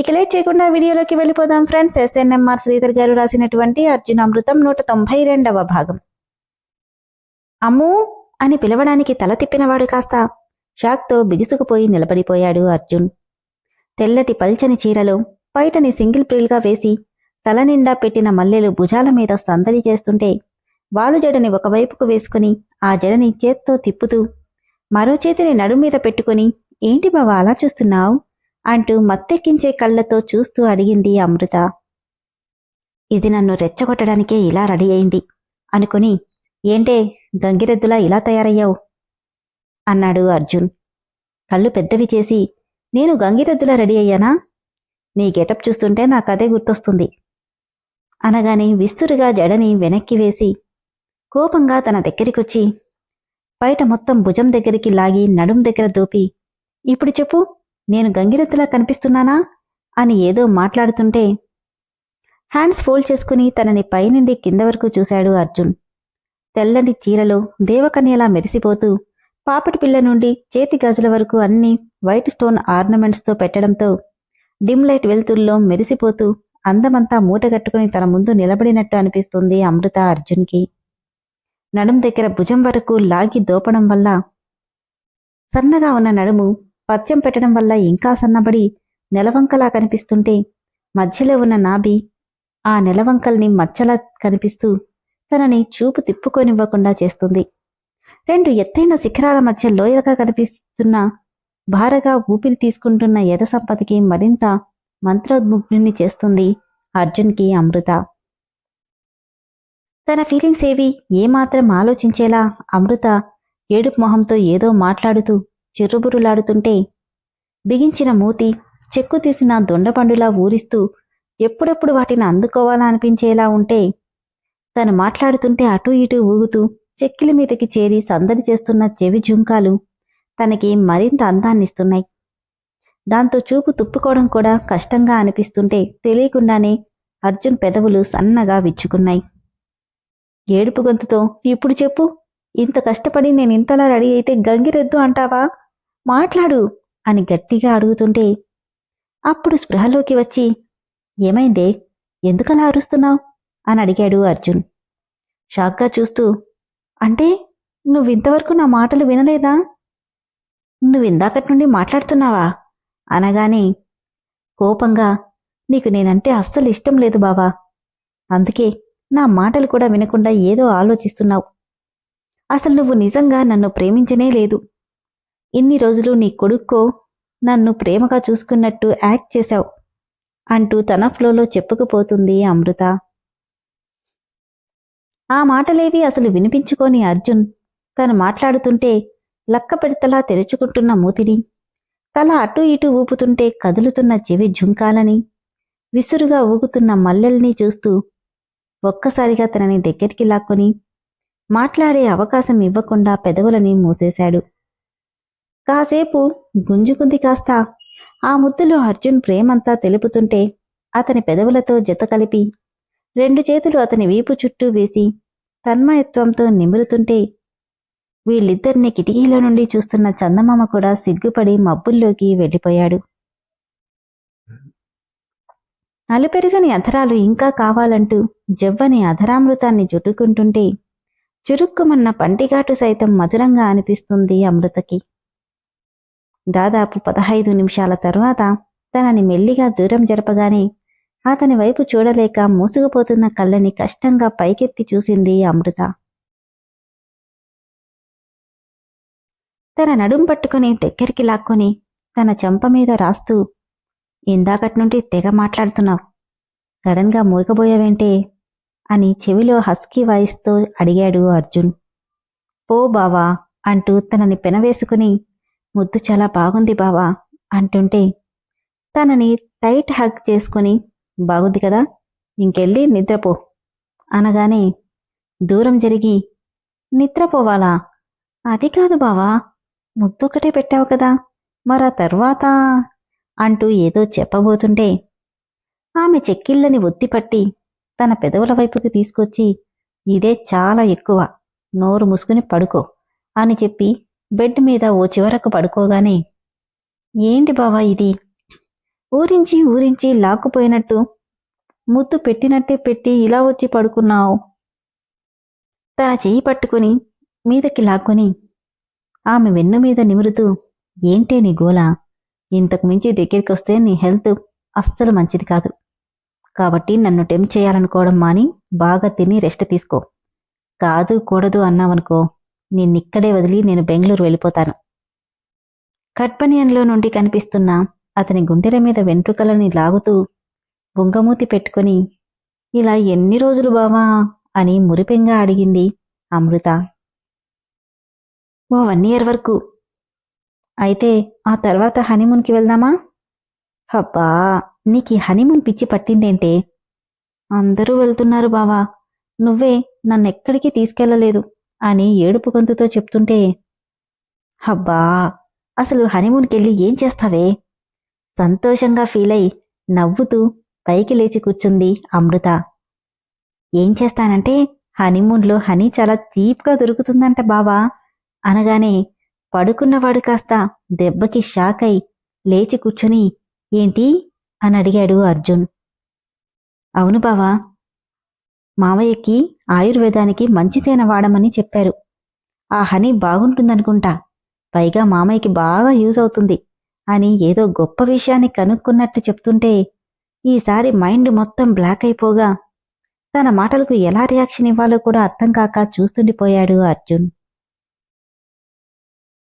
ఇక లేట్ చేయకుండా వీడియోలోకి వెళ్ళిపోదాం ఫ్రెండ్స్. ఎస్ఎన్ఎంఆర్ శ్రీధర్ గారు రాసినటువంటి అర్జున అమృతం నూట తొంభై రెండవ భాగం. అమ్ము అని పిలవడానికి తల తిప్పినవాడు కాస్త షాక్తో బిగుసుకుపోయి నిలబడిపోయాడు అర్జున్. తెల్లటి పల్చని చీరలో పైటని సింగిల్ ప్రిల్గా వేసి తల నిండా పెట్టిన మల్లెలు భుజాల మీద సందడి చేస్తుంటే వాలు జడని ఒకవైపుకు వేసుకుని ఆ జడని చేత్తో తిప్పుతూ మరో చేతిని నడుం మీద పెట్టుకుని ఏంటి బావా అలా చూస్తున్నావు? అంటూ మత్తెక్కించే కళ్ళతో చూస్తూ అడిగింది అమృత. ఇది నన్ను రెచ్చగొట్టడానికే ఇలా రెడీ అయింది. అనుకుని ఏంటే గంగిరెద్దులా ఇలా తయారయ్యావు? అన్నాడు అర్జున్. కళ్ళు పెద్దవి చేసి నేను గంగిరెద్దులా రెడీ అయ్యానా? నీ గెటప్ చూస్తుంటే నాకదే గుర్తొస్తుంది. అనగానే విస్తురుగా జడని వెనక్కి వేసి కోపంగా తన దగ్గరికొచ్చి బయట మొత్తం భుజం దగ్గరికి లాగి నడుం దగ్గర దూపి. ఇప్పుడు చెప్పు నేను గంగిరెత్తులా కనిపిస్తున్నానా? అని ఏదో మాట్లాడుతుంటే హ్యాండ్స్ ఫోల్డ్ చేసుకుని తనని పైనుండి కింద వరకు చూశాడు అర్జున్. తెల్లని చీరలో దేవకన్యలా మెరిసిపోతూ పాపటి పిల్ల నుండి చేతి గాజుల వరకు అన్ని వైట్ స్టోన్ ఆర్నమెంట్స్తో పెట్టడంతో డిమ్ లైట్ వెలుతుల్లో మెరిసిపోతూ అందమంతా మూటగట్టుకుని తన ముందు నిలబడినట్టు అనిపిస్తుంది అమృత అర్జున్కి. నడుం దగ్గర భుజం వరకు లాగి దోపడం వల్ల సన్నగా ఉన్న నడుము పత్యం పెట్టడం వల్ల ఇంకా సన్నబడి నెలవంకలా కనిపిస్తుంటే మధ్యలో ఉన్న నాభి ఆ నెలవంకల్ని మచ్చలా కనిపిస్తూ తనని చూపు తిప్పుకొనివ్వకుండా చేస్తుంది. రెండు ఎత్తైన శిఖరాల మధ్య లోయగా కనిపిస్తున్న భారగా ఊపిరి తీసుకుంటున్న యథసంపదకి మరింత మంత్రోద్ముగ్ని చేస్తుంది అర్జున్కి అమృత. తన ఫీలింగ్స్ ఏవి ఏమాత్రం ఆలోచించేలా అమృత ఏడుపు మొహంతో ఏదో మాట్లాడుతూ చిర్రుబురులాడుతుంటే బిగించిన మూతి చెక్కు తీసిన దొండపండులా ఊరిస్తూ ఎప్పుడెప్పుడు వాటిని అందుకోవాలా అనిపించేలా ఉంటే తను మాట్లాడుతుంటే అటూ ఇటూ ఊగుతూ చెక్కిల మీదకి చేరి సందడి చేస్తున్న చెవి జుంకాలు తనకి మరింత అందాన్నిస్తున్నాయి. దాంతో చూపు తుప్పుకోవడం కూడా కష్టంగా అనిపిస్తుంటే తెలియకుండానే అర్జున్ పెదవులు సన్నగా విచ్చుకున్నాయి. ఏడుపు గొంతుతో ఇప్పుడు చెప్పు ఇంత కష్టపడి నేను ఇంతలా రెడీ అయితే గంగిరెద్దు అంటావా? మాట్లాడు అని గట్టిగా అడుగుతుంటే అప్పుడు స్పృహలోకి వచ్చి ఏమైందే? ఎందుకలా అరుస్తున్నావు? అని అడిగాడు అర్జున్. షాక్గా చూస్తూ అంటే నువ్వింతవరకు నా మాటలు వినలేదా? నువ్విందాకటి నుండి మాట్లాడుతున్నావా? అనగానే కోపంగా నీకు నేనంటే అస్సలు ఇష్టం లేదు బావా. అందుకే నా మాటలు కూడా వినకుండా ఏదో ఆలోచిస్తున్నావు. అసలు నువ్వు నిజంగా నన్ను ప్రేమించనే లేదు. ఇన్ని రోజులు నీ కొడుక్కో నన్ను ప్రేమగా చూసుకున్నట్టు యాక్ట్ చేశావు అంటూ తన ఫ్లోలో చెప్పుకుపోతుంది అమృత. ఆ మాటలేవి అసలు వినిపించుకోని అర్జున్ తను మాట్లాడుతుంటే లక్క పెడతలా తెరుచుకుంటున్న మూతిని తల అటు ఇటు ఊపుతుంటే కదులుతున్న చెవి జుంకాలని విసురుగా ఊగుతున్న మల్లెల్ని చూస్తూ ఒక్కసారిగా తనని దగ్గరికి లాక్కొని మాట్లాడే అవకాశం ఇవ్వకుండా పెదవులని మూసేశాడు. కాసేపు గుంజుకుంది కాస్త. ఆ ముద్దులో అర్జున్ ప్రేమంతా తెలుపుతుంటే అతని పెదవులతో జత కలిపి రెండు చేతులు అతని వీపు చుట్టూ వేసి తన్మయత్వంతో నిమురుతుంటే వీళ్ళిద్దరిని కిటికీలో నుండి చూస్తున్న చందమామ కూడా సిగ్గుపడి మబ్బుల్లోకి వెళ్ళిపోయాడు. అలుపెరుగని అధరాలు ఇంకా కావాలంటూ జవ్వని అధరామృతాన్ని జుట్టుకుంటుంటే చురుక్కుమన్న పంటిఘాటు సైతం మధురంగా అనిపిస్తుంది అమృతకి. దాదాపు పదహైదు నిమిషాల తరువాత తనని మెల్లిగా దూరం జరపగానే అతని వైపు చూడలేక మూసుకుపోతున్న కళ్ళని కష్టంగా పైకెత్తి చూసింది అమృత. తన నడుం పట్టుకుని దగ్గరికి లాక్కొని తన చెంప మీద రాస్తూ ఇందాకటి నుండి తెగ మాట్లాడుతున్నావు. సడన్గా మూగబోయావేంటే? అని చెవిలో హస్కీ వాయిస్తో అడిగాడు అర్జున్. పో బావా అంటూ తనని పెనవేసుకుని ముద్దు చాలా బాగుంది బావా అంటుంటే తనని టైట్ హగ్ చేసుకుని బాగుంది కదా ఇంకెళ్ళి నిద్రపో అనగానే దూరం జరిగి నిద్రపోవాలా? అది కాదు బావా ముద్దొక్కటే పెట్టావు కదా మరా తర్వాత? అంటూ ఏదో చెప్పబోతుంటే ఆమె చెక్కిళ్ళని ఒత్తిపట్టి తన పెదవుల వైపుకి తీసుకొచ్చి ఇదే చాలా ఎక్కువ నోరు మూసుకుని పడుకో అని చెప్పి బెడ్ మీద ఓ చివరకు పడుకోగానే ఏంటి బావా ఇది? ఊరించి ఊరించి లాక్కుపోయినట్టు ముద్దు పెట్టినట్టే పెట్టి ఇలా వచ్చి పడుకున్నావు. తన చెయ్యి పట్టుకుని మీదకి లాక్కుని ఆమె వెన్ను మీద నిమురుతూ ఏంటే నీ గోల? ఇంతకు మించి దగ్గరికి వస్తే నీ హెల్త్ అస్సలు మంచిది కాదు. కాబట్టి నన్ను టెంప్ చేయాలనుకోవడం మాని బాగా తిని రెస్ట్ తీసుకో. కాదు కూడదు అన్నావనుకో నిన్నిక్కడే వదిలి నేను బెంగళూరు వెళ్ళిపోతాను. కట్పనియన్లో నుండి కనిపిస్తున్న అతని గుండెల మీద వెంట్రుకలని లాగుతూ బుంగమూతి పెట్టుకుని ఇలా ఎన్ని రోజులు బావా? అని మురిపెంగా అడిగింది అమృత. ఓ వన్ ఇయర్ వరకు. అయితే ఆ తర్వాత హనీమూన్కి వెళ్దామా? అబ్బా నీకు హనీమూన్ పిచ్చి పట్టిందేంటే? అందరూ వెళ్తున్నారు బావా. నువ్వే నన్నెక్కడికి తీసుకెళ్ళలేదు అని ఏడుపు గొంతుతో చెప్తుంటే అబ్బా అసలు హనీమూన్కెళ్ళి ఏం చేస్తావే? సంతోషంగా ఫీలై నవ్వుతూ పైకి లేచి కూర్చుంది అమృత. ఏం చేస్తానంటే హనీమూన్లో హనీ చాలా తీప్గా దొరుకుతుందంట బావా అనగానే పడుకున్నవాడు కాస్త దెబ్బకి షాక్ అయి లేచి కూర్చుని ఏంటి? అని అడిగాడు అర్జున్. అవును బావా మావయ్యకి ఆయుర్వేదానికి మంచి తేనె వాడమని చెప్పారు. ఆ హనీ బాగుంటుందనుకుంటా. పైగా మామయ్యకి బాగా యూజ్ అవుతుంది. అని ఏదో గొప్ప విషయాన్ని కనుక్కున్నట్టు చెప్తుంటే ఈసారి మైండ్ మొత్తం బ్లాక్ అయిపోగా తన మాటలకు ఎలా రియాక్షన్ ఇవ్వాలో కూడా అర్థం కాక చూస్తుండిపోయాడు అర్జున్.